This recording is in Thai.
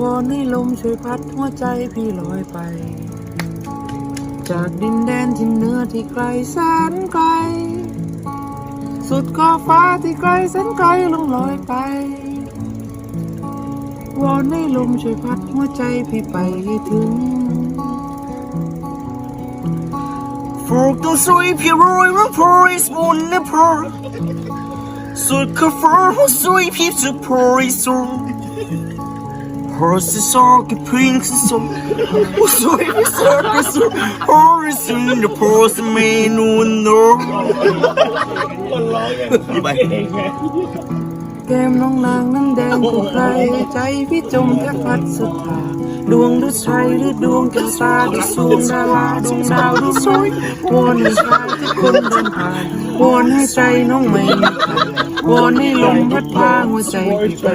วอนให้ลมช่วยพัดหัวใจพี่ลอยไป จากดินแดนที่เหนือที่ไกลแสนไกล สุดขอบฟ้าที่ไกลแสนไกลลงลอยไป วอนให้ลมช่วยพัดหัวใจพี่ไปให้ถึง Folk de sweep your roy and pour is one the pour. Så kaffer hos sweep you to pour is so. Horse is all the pinks and so. Och sweep is all so. Horse in the pores and me no no. นี่ไปแก้มน้องนางนั้นแดงกว่าใครใจพี่จมแทบพัดสุดทาดวงดุจชัยหรือดวงแก้วตาดุสูงดาราดวงดาวดุสวยวอนให้ชายทุกคนเดินผ่านวอนให้ใจน้องไม่มีใครวอนให้ลมพัดพาหัวใจพี่ไป